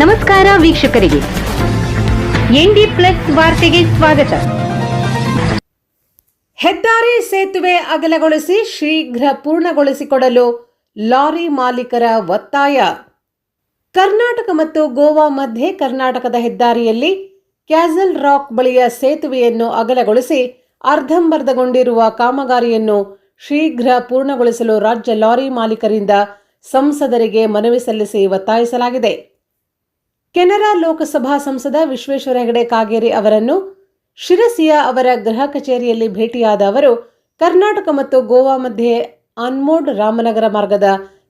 ನಮಸ್ಕಾರ ವೀಕ್ಷಕರಿಗೆ. ND plus ವಾರ್ತೆಗೆ ಸ್ವಾಗತ. ಹೆದ್ದಾರಿ ಸೇತುವೆ ಅಗಲಗೊಳಿಸಿ ಶೀಘ್ರ ಪೂರ್ಣಗೊಳಿಸಿಕೊಡಲು ಲಾರಿ ಮಾಲೀಕರ ಒತ್ತಾಯ. ಕರ್ನಾಟಕ ಮತ್ತು ಗೋವಾ ಮಧ್ಯೆ ಕರ್ನಾಟಕದ ಹೆದ್ದಾರಿಯಲ್ಲಿ ಕ್ಯಾಸಲ್ ರಾಕ್ ಬಳಿಯ ಸೇತುವೆಯನ್ನು ಅಗಲಗೊಳಿಸಿ ಅರ್ಧಂಬರ್ಧಗೊಂಡಿರುವ ಕಾಮಗಾರಿಯನ್ನು ಶೀಘ್ರ ಪೂರ್ಣಗೊಳಿಸಲು ರಾಜ್ಯ ಲಾರಿ ಮಾಲೀಕರಿಂದ ಸಂಸದರಿಗೆ ಮನವಿ ಸಲ್ಲಿಸಿ ಒತ್ತಾಯಿಸಲಾಗಿದೆ. ಕೆನರಾ ಲೋಕಸಭಾ ಸಂಸದ ವಿಶ್ವೇಶ್ವರ ಹೆಗಡೆ ಕಾಗೇರಿ ಅವರನ್ನು ಶಿರಸಿಯ ಅವರ ಗೃಹ ಕಚೇರಿಯಲ್ಲಿ ಭೇಟಿಯಾದ ಅವರು, ಕರ್ನಾಟಕ ಮತ್ತು ಗೋವಾ ಮಧ್ಯೆ ಅನ್ಮೋಡ್ ರಾಮನಗರ ಮಾರ್ಗದ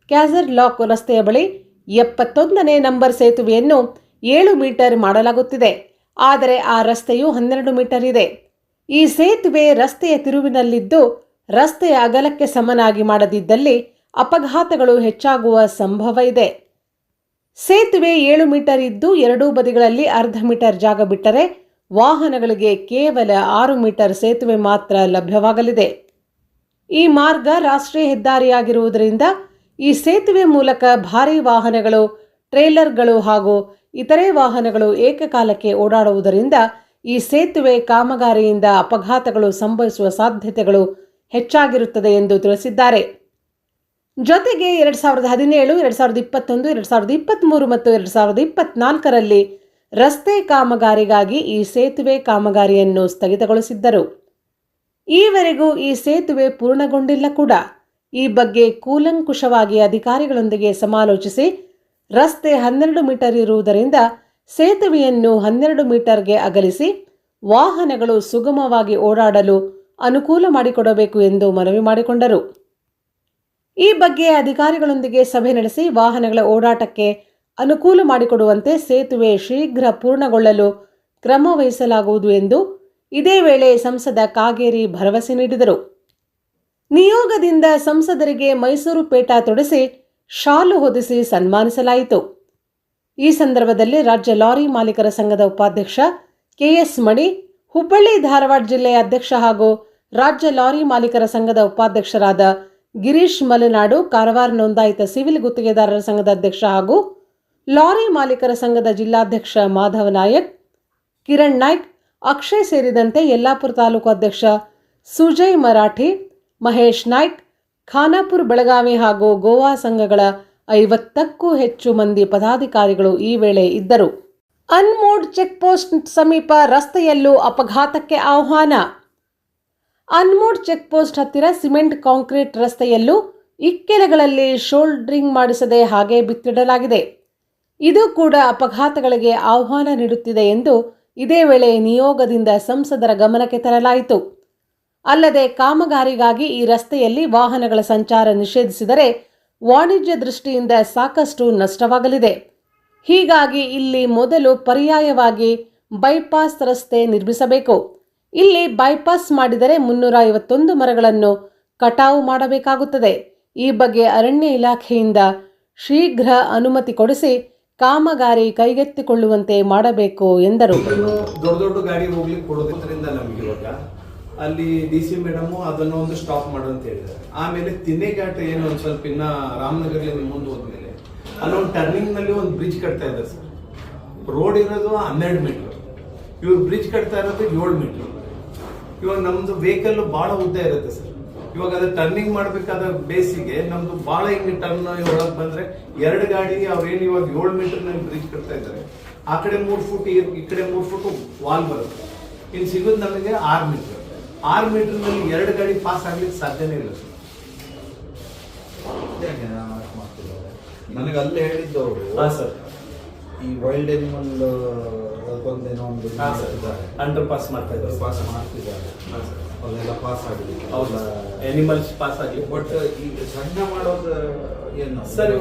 ಕ್ಯಾಸರ್ ಲಾಕ್ ರಸ್ತೆಯ ಬಳಿ ಎಪ್ಪತ್ತೊಂದನೇ ನಂಬರ್ ಸೇತುವೆಯನ್ನು ಏಳು ಮೀಟರ್ ಮಾಡಲಾಗುತ್ತಿದೆ. ಆದರೆ ಆ ರಸ್ತೆಯು ಹನ್ನೆರಡು ಮೀಟರ್ ಇದೆ. ಈ ಸೇತುವೆ ರಸ್ತೆಯ ತಿರುವಿನಲ್ಲಿದ್ದು ರಸ್ತೆಯ ಅಗಲಕ್ಕೆ ಸಮನಾಗಿ ಮಾಡದಿದ್ದಲ್ಲಿ ಅಪಘಾತಗಳು ಹೆಚ್ಚಾಗುವ ಸಂಭವ ಇದೆ. ಸೇತುವೆ ಏಳು ಮೀಟರ್ ಇದ್ದು ಎರಡೂ ಬದಿಗಳಲ್ಲಿ ಅರ್ಧ ಮೀಟರ್ ಜಾಗ ಬಿಟ್ಟರೆ ವಾಹನಗಳಿಗೆ ಕೇವಲ ಆರು ಮೀಟರ್ ಸೇತುವೆ ಮಾತ್ರ ಲಭ್ಯವಾಗಲಿದೆ. ಈ ಮಾರ್ಗ ರಾಷ್ಟ್ರೀಯ ಹೆದ್ದಾರಿಯಾಗಿರುವುದರಿಂದ ಈ ಸೇತುವೆ ಮೂಲಕ ಭಾರೀ ವಾಹನಗಳು, ಟ್ರೇಲರ್ಗಳು ಹಾಗೂ ಇತರೆ ವಾಹನಗಳು ಏಕಕಾಲಕ್ಕೆ ಓಡಾಡುವುದರಿಂದ ಈ ಸೇತುವೆ ಕಾಮಗಾರಿಯಿಂದ ಅಪಘಾತಗಳು ಸಂಭವಿಸುವ ಸಾಧ್ಯತೆಗಳು ಹೆಚ್ಚಾಗಿರುತ್ತದೆ ಎಂದು ತಿಳಿಸಿದ್ದಾರೆ. ಜೊತೆಗೆ ಎರಡು ಸಾವಿರದ ಹದಿನೇಳು, ಎರಡು ಸಾವಿರದ ಇಪ್ಪತ್ತೊಂದು, ಎರಡು ಸಾವಿರದ ಇಪ್ಪತ್ತ್ಮೂರು ಮತ್ತು ಎರಡು ಸಾವಿರದ ಇಪ್ಪತ್ತ್ನಾಲ್ಕರಲ್ಲಿ ರಸ್ತೆ ಕಾಮಗಾರಿಗಾಗಿ ಈ ಸೇತುವೆ ಕಾಮಗಾರಿಯನ್ನು ಸ್ಥಗಿತಗೊಳಿಸಿದ್ದರು. ಈವರೆಗೂ ಈ ಸೇತುವೆ ಪೂರ್ಣಗೊಂಡಿಲ್ಲ ಕೂಡ. ಈ ಬಗ್ಗೆ ಕೂಲಂಕುಷವಾಗಿ ಅಧಿಕಾರಿಗಳೊಂದಿಗೆ ಸಮಾಲೋಚಿಸಿ ರಸ್ತೆ ಹನ್ನೆರಡು ಮೀಟರ್ ಇರುವುದರಿಂದ ಸೇತುವೆಯನ್ನು ಹನ್ನೆರಡು ಮೀಟರ್ಗೆ ಅಗಲಿಸಿ ವಾಹನಗಳು ಸುಗಮವಾಗಿ ಓಡಾಡಲು ಅನುಕೂಲ ಮಾಡಿಕೊಡಬೇಕು ಎಂದು ಮನವಿ ಮಾಡಿಕೊಂಡರು. ಈ ಬಗ್ಗೆ ಅಧಿಕಾರಿಗಳೊಂದಿಗೆ ಸಭೆ ನಡೆಸಿ ವಾಹನಗಳ ಓಡಾಟಕ್ಕೆ ಅನುಕೂಲ ಮಾಡಿಕೊಡುವಂತೆ ಸೇತುವೆ ಶೀಘ್ರ ಪೂರ್ಣಗೊಳ್ಳಲು ಕ್ರಮ ವಹಿಸಲಾಗುವುದು ಎಂದು ಇದೇ ವೇಳೆ ಸಂಸದ ಕಾಗೇರಿ ಭರವಸೆ ನೀಡಿದರು. ನಿಯೋಗದಿಂದ ಸಂಸದರಿಗೆ ಮೈಸೂರು ಪೇಟ ತೊಡಿಸಿ ಶಾಲು ಹೊದಿಸಿ ಸನ್ಮಾನಿಸಲಾಯಿತು. ಈ ಸಂದರ್ಭದಲ್ಲಿ ರಾಜ್ಯ ಲಾರಿ ಮಾಲೀಕರ ಸಂಘದ ಉಪಾಧ್ಯಕ್ಷ ಕೆಎಸ್ ಮಣಿ, ಹುಬ್ಬಳ್ಳಿ ಧಾರವಾಡ ಜಿಲ್ಲೆಯ ಅಧ್ಯಕ್ಷ ಹಾಗೂ ರಾಜ್ಯ ಲಾರಿ ಮಾಲೀಕರ ಸಂಘದ ಉಪಾಧ್ಯಕ್ಷರಾದ ಗಿರೀಶ್ ಮಲೆನಾಡು ಕಾರವಾರ ನೋಂದಾಯಿತ ಸಿವಿಲ್ ಗುತ್ತಿಗೆದಾರರ ಸಂಘದ ಅಧ್ಯಕ್ಷ ಹಾಗೂ ಲಾರಿ ಮಾಲೀಕರ ಸಂಘದ ಜಿಲ್ಲಾಧ್ಯಕ್ಷ ಮಾಧವ ನಾಯಕ್, ಕಿರಣ್ ನಾಯ್ಕ್, ಅಕ್ಷಯ್ ಸೇರಿದಂತೆ ಯಲ್ಲಾಪುರ ತಾಲೂಕು ಅಧ್ಯಕ್ಷ ಸುಜಯ್ ಮರಾಠಿ, ಮಹೇಶ್ ನಾಯ್ಕ್, ಖಾನಾಪುರ್ ಬೆಳಗಾವಿ ಹಾಗೂ ಗೋವಾ ಸಂಘಗಳ ಐವತ್ತಕ್ಕೂ ಹೆಚ್ಚು ಮಂದಿ ಪದಾಧಿಕಾರಿಗಳು ಈ ವೇಳೆ ಇದ್ದರು. ಅನ್ಮೋಡ್ ಚೆಕ್ ಪೋಸ್ಟ್ ಸಮೀಪ ರಸ್ತೆಯಲ್ಲೂ ಅಪಘಾತಕ್ಕೆ ಆಹ್ವಾನ. ಅನ್ಮೋಡ್ ಚೆಕ್ ಪೋಸ್ಟ್ ಹತ್ತಿರ ಸಿಮೆಂಟ್ ಕಾಂಕ್ರೀಟ್ ರಸ್ತೆಯಲ್ಲೂ ಇಕ್ಕೆಲೆಗಳಲ್ಲಿ ಶೋಲ್ಡ್ರಿಂಗ್ ಮಾಡಿಸದೆ ಹಾಗೆ ಬಿತ್ತಿಡಲಾಗಿದೆ. ಇದು ಕೂಡ ಅಪಘಾತಗಳಿಗೆ ಆಹ್ವಾನ ನೀಡುತ್ತಿದೆ ಎಂದು ಇದೇ ವೇಳೆ ನಿಯೋಗದಿಂದ ಸಂಸದರ ಗಮನಕ್ಕೆ ತರಲಾಯಿತು. ಅಲ್ಲದೆ ಕಾಮಗಾರಿಗಾಗಿ ಈ ರಸ್ತೆಯಲ್ಲಿ ವಾಹನಗಳ ಸಂಚಾರ ನಿಷೇಧಿಸಿದರೆ ವಾಣಿಜ್ಯ ದೃಷ್ಟಿಯಿಂದ ಸಾಕಷ್ಟು ನಷ್ಟವಾಗಲಿದೆ. ಹೀಗಾಗಿ ಇಲ್ಲಿ ಮೊದಲು ಪರ್ಯಾಯವಾಗಿ ಬೈಪಾಸ್ ರಸ್ತೆ ನಿರ್ಮಿಸಬೇಕು. ಇಲ್ಲಿ ಬೈಪಾಸ್ ಮಾಡಿದರೆ ಮುನ್ನೂರ ಐವತ್ತೊಂದು ಮರಗಳನ್ನು ಕಟಾವು ಮಾಡಬೇಕಾಗುತ್ತದೆ. ಈ ಬಗ್ಗೆ ಅರಣ್ಯ ಇಲಾಖೆಯಿಂದ ಶೀಘ್ರ ಅನುಮತಿ ಕೊಡಿಸಿ ಕಾಮಗಾರಿ ಕೈಗೆತ್ತಿಕೊಳ್ಳುವಂತೆ ಮಾಡಬೇಕು ಎಂದರು. ದೊಡ್ಡ ದೊಡ್ಡ ಗಾಡಿ ಕೊಡೋದ್ರಿಂದ ನಮ್ಗೆ ಅಲ್ಲಿ ಡಿ ಸಿ ಮೇಡಮ್ ಅದನ್ನ ಒಂದು ಸ್ಟಾಪ್ ಮಾಡು ಅಂತ ಹೇಳಿದ್ದಾರೆ. ಆಮೇಲೆ ತಿನ್ನೆಘಾಟ ಏನು ಒಂದ್ ಸ್ವಲ್ಪ ಇನ್ನ ರಾಮನಗರದಿಂದ ಮುಂದೆ ಹೋದ್ಮೇಲೆ ಅಲ್ಲೊಂದು ಟರ್ನಿಂಗ್ನಲ್ಲಿ ಒಂದು ಬ್ರಿಡ್ಜ್ ಕಟ್ತಾ ಇದ್ದಾರೆ ಸರ್. ರೋಡ್ ಇರೋದು ಹನ್ನೆರಡು ಮೀಟರ್ ಇವ್ರು ಬ್ರಿಡ್ಜ್ ಕಟ್ತಾ ಇರೋದು ಏಳು ಮೀಟರ್ ಇವಾಗ ನಮ್ದು ವೆಹಿಕಲ್ ಬಹಳ ಉದ್ದ ಇರುತ್ತೆ ಸರ್. ಇವಾಗ ಅದು ಟರ್ನಿಂಗ್ ಮಾಡ್ಬೇಕಾದ ಬೇಸಿಗೆ ನಮ್ದು ಬಹಳ ಹಿಂಗೆ ಟರ್ನ್ ಒಳಗೆ ಬಂದ್ರೆ ಎರಡು ಗಾಡಿ ಅವ್ರೇನು ಇವಾಗ ಏಳು ಮೀಟರ್ನಲ್ಲಿ ಬ್ರಿಡ್ಜ್ ಕಟ್ತಾ ಇದ್ದಾರೆ. ಆ ಕಡೆ ಮೂರು ಫುಟ್ ಈ ಕಡೆ ಮೂರು ಫುಟ್ ವಾಲ್ ಬರುತ್ತೆ. ಇನ್ನು ಸಿಗೋದು ನಮಗೆ ಆರು ಮೀಟರ್ ಆರು ಮೀಟರ್ನಲ್ಲಿ ಎರಡು ಗಾಡಿ ಪಾಸ್ ಆಗ್ಲಿಕ್ಕೆ ಸಾಧ್ಯನೇ ಇಲ್ಲ ಸರ್. ನನಗೆ ಅಲ್ಲೇ ಹೇಳಿದ್ದು ಹಾ ಸರ್. ಈ ವೈಲ್ಡ್ ಎನಿಮಲ್ ಅದಕ್ಕೊಂದೇನೋ ಒಂದು ಅಂಡರ್ ಪಾಸ್ ಮಾಡ್ತಾ ಇದ್ದಾರೆ ಪಾಸ್ ಮಾಡ್ತಿದ್ದಾರೆ. ಅವೆಲ್ಲ ಪಾಸ್ ಆಗಿದೆ ಹೌದಾ ಎನಿಮಲ್ಸ್ ಪಾಸ್ ಆಗಿದೆ ಬಟ್ ಈಗ ಸಣ್ಣ ಮಾಡೋದು ಏನು? ಸರಿ.